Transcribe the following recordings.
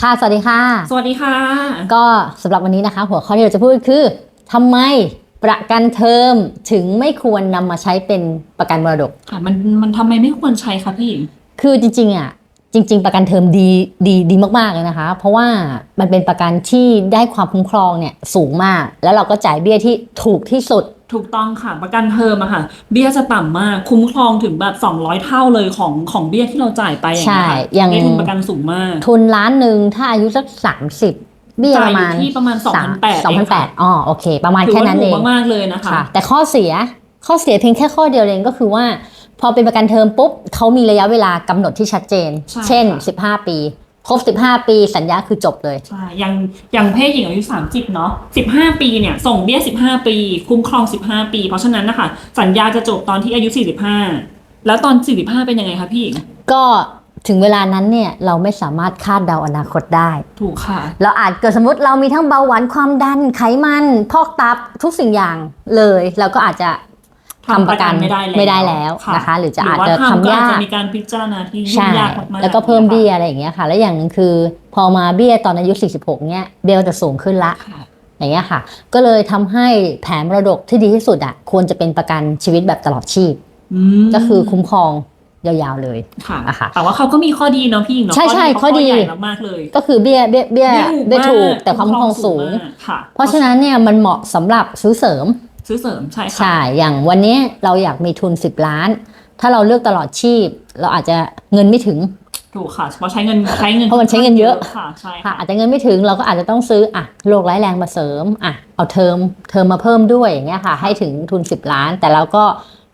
ค่ะ สวัสดีค่ะ สวัสดีค่ะ ก็สำหรับวันนี้นะคะ หัวข้อที่เราจะพูดคือทำไมประกันเทอมถึงไม่ควรนำมาใช้เป็นประกันมรดก ค่ะ มันมันทำไมไม่ควรใช้คะพี่หญิงคือจริงๆอะ จริง ๆ ประกันเทอมดีดีดีมากๆเลยนะคะ เพราะว่ามันเป็นประกันที่ได้ความคุ้มครองเนี่ยสูงมาก แล้วเราก็จ่ายเบี้ยที่ถูกที่สุดถูกต้องค่ะ ประกันเทอมอะค่ะ เบี้ยจะต่ำมากคุ้มครองถึงแบบ 200 เท่าเลยของของเบี้ยที่เราจ่ายไปอย่างใช่เงี้ยค่ะอย่างได้ทุนประกันสูงมาก ทุนล้านหนึ่งถ้าอายุสักสามสิบเบี้ยประมาณจ่ายอยู่ที่ประมาณ2,800สองพันแปเองค่ะดอ๋อโอเค ประมาณถือแค่ว่านั้นถูเอกงมากๆเลยนะคะค่ะแต่ข้อเสียข้อเสียเพียงแค่ข้อเดียวเองก็คือว่า พอเป็นประกันเทอมปุ๊บเขามีระยะเวลากำหนดที่ชัดเจนใช่เช่นค่ะ15 ปีครบ 15 ปีสัญญาคือจบเลยใช่อย่างอย่างเพศหญิงอายุ 30 เนาะ 15 ปีเนี่ย ส่งเบี้ย 15 ปี คุ้มครอง 15 ปี เพราะฉะนั้นนะคะสัญญาจะจบตอนที่อายุ 45 แล้วตอน 45 เป็นยังไงคะพี่หญิงก็ถึงเวลานั้นเนี่ยเราไม่สามารถคาดเดาอนาคตได้ ถูกค่ะ เราอาจเกิดสมมติเรามีทั้งเบาหวานความดันไขมัน พอกตับทุกสิ่งอย่างเลย เราก็อาจจะ ทำประกันไม่ได้แล้วไม่ได้แล้วนะคะ หรือจะอาจจะหรืว่ทำก็ยาอาจจะกมีการพิจารณาที่ยุ่งใช่ยากมากๆแล้วก็เพิ่มนี่เบี้ยยอะไรอย่างเงี้ยค่ะ แล้วอย่างหนึ่งคือ พอมาเบี้ยตอนอายุ 46เนี่ยเบี้ยก็จะสูงขึ้นละค่ะอย่างเงี้ยค่ะ ก็เลยทำให้แผนมรดกที่ดีที่สุดอะควรจะเป็นประกันชีวิตแบบตลอดชีพมก็คือคุ้มครองยาวๆเลยค่ะอะค่ะแต่ว่าเขาก็มีข้อดีเนาะพี่หญิงเนาะใช่ใช่เขาข้อดีใหญ่มากๆเลย ก็คือเบี้ยเบี้ยเบี้ยเบี้ยถูกมแต่ความคุ้มครองสูงมากค่ะเพราะฉะนั้นเนี่ยมันเหมาะสำหรับซื้อเสริม ซื้อเสริมใช่ค่ะใช่ อย่างวันนี้เราอยากมีทุน 10 ล้าน ถ้าเราเลือกตลอดชีพ เราอาจจะเงินไม่ถึงถูกค่ะเพราะใช้เงินใช้เงินเพราะมันใช้เงินเยอะค่ะใช่ค่ะค่ะอาจจะเงินไม่ถึงเราก็อาจจะต้องซื้ออะโรคร้ายแรงมาเสริมอะเอาเทอมเทอมมาเพิ่มด้วยอย่างเงี้ยค่ะ ให้ถึงทุน 10 ล้าน แต่เราก็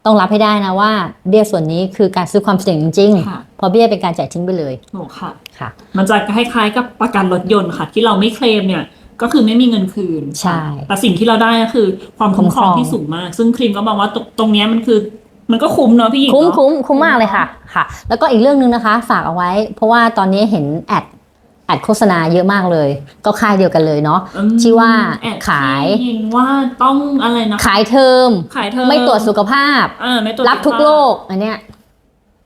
ต้องรับให้ได้นะว่าเบี้ยส่วนนี้คือการซื้อความเสี่ยงจริงค่ะๆเพราะเบี้ยเป็นการจ่ายทิ้งไปเลยถูกค่ะค่ะ มันจะคล้ายๆกับประกันรถยนต์ค่ะ ที่เราไม่เคลมเนี่ย ก็คือไม่มีเงินคืนใช่ แต่สิ่งที่เราได้ก็คือ ความคุ้มครองคุ้มครองที่สูงมาก ซึ่งครีมก็มองว่าตรงตรงเนี้ยมันคือมันก็คุ้มเนาะพี่หญิงคุ้มเนาะคุ้มคุ้มมากเลยค่ะค่ะ แล้วก็อีกเรื่องหนึ่งนะคะ ฝากเอาไว้ เพราะว่าตอนนี้เห็นแอดแอดโฆษณาเยอะมากเลย ก็ค่ายเดียวกันเลยเนาะอืมที่ว่าแอบขายที่ยิงว่าต้องอะไรนะขายเทอมขายเธอไม่ตรวจสุขภาพอ่าไม่ตรวจรับทุกสุขภาพโรคอันเนี้ย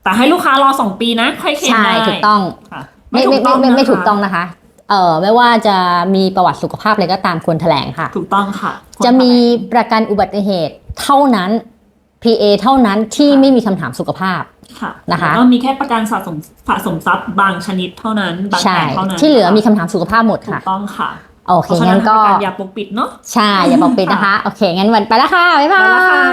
แต่ให้ลูกค้ารอสองปีนะค่อยเคลมใช่ได้ถูกต้องค่ะไม่ไม่ไม่ไม่ไม่ถูกต้องนะคะ เอ่อไม่ว่าจะมีประวัติสุขภาพอะไรก็ตามควรแถลงค่ะ ถูกต้องค่ะจะมีประกันอุบัติเหตุเท่านั้น PA เท่านั้นที่ไม่มีคำถามสุขภาพค่ะนะคะแล้วก็มีแค่ประกันสะสมสะสมทรัพย์บางชนิดเท่านั้นบางใช่แผนเท่านั้นที่เหลือมีคำถามสุขภาพหมดถูค่ะกต้องค่ะโอเคเพราะฉะงั้นั้นนก็ประกันอย่าปกปิดเนาะใช่อย่าบอกปิดนะคะ โอเคงั้นวันไปแล้วค่ะบ๊ายไปบาแล้วค่ยะ